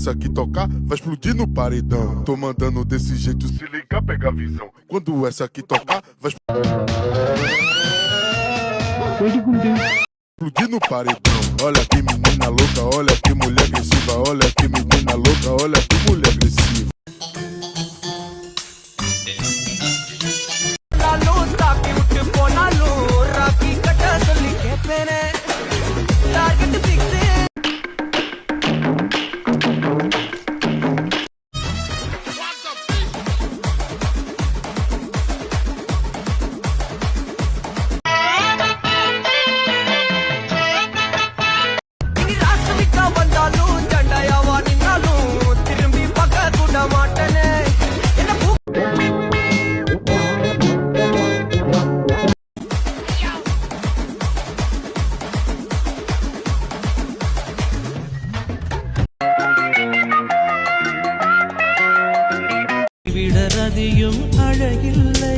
Essa aqui tocar vai explodir no paredão. Tô mandando desse jeito, se ligar, pega a visão. Quando essa aqui tocar, vai explodir no paredão. Olha que menina louca, olha que mulher agressiva. Olha que menina louca, olha que mulher agressiva. விடரதியும் அழகில்லை.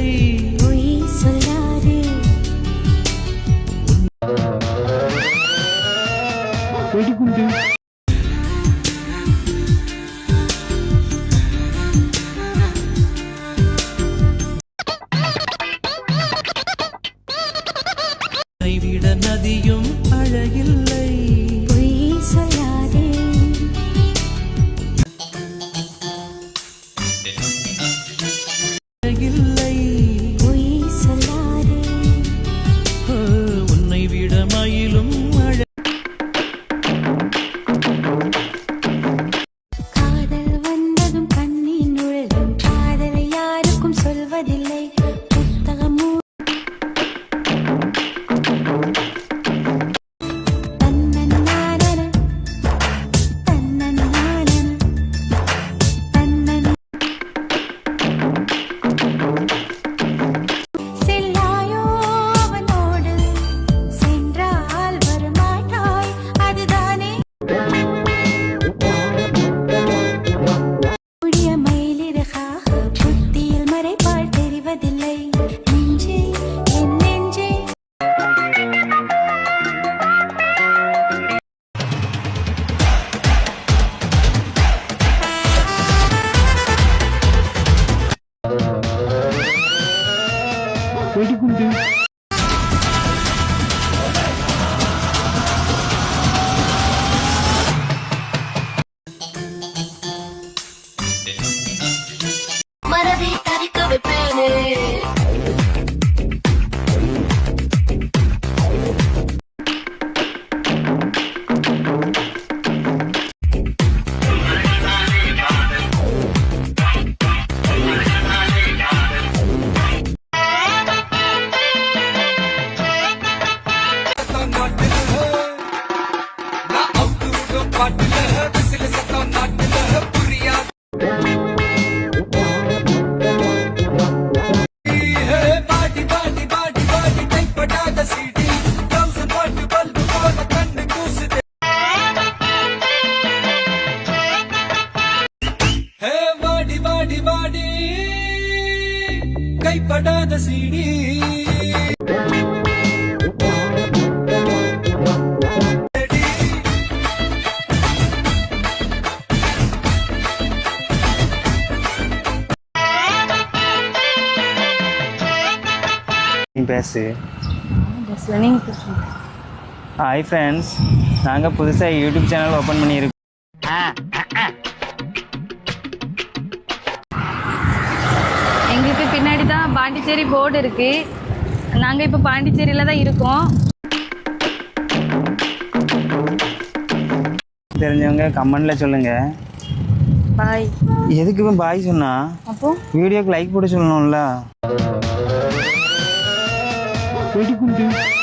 மனதை தரிக்க வைப்பேனே பாட்டி பாட்டி பாட்டி பாட்டி கைப்படாத CD drums பாட்டு bulb போல கண்ணு கூசுது ஹே வாடி வாடி வாடி கைப்படாத சீடி நீ பேசு. ஹாய் ஃப்ரெண்ட்ஸ் நாங்கள் புதுசாக யூடியூப் சேனல் ஓப்பன் பண்ணியிருக்கோம். எங்களுக்கு பின்னாடி தான் பாண்டிச்சேரி போர்டு இருக்கு. நாங்கள் இப்போ பாண்டிச்சேரியில் தான் இருக்கோம். தெரிஞ்சவங்க கமெண்ட்ல சொல்லுங்க. பாய் எதுக்கு பாய் சொன்னா? அப்போ? வீடியோக்கு லைக் போட சொல்லணும்ல. Foi de gundu.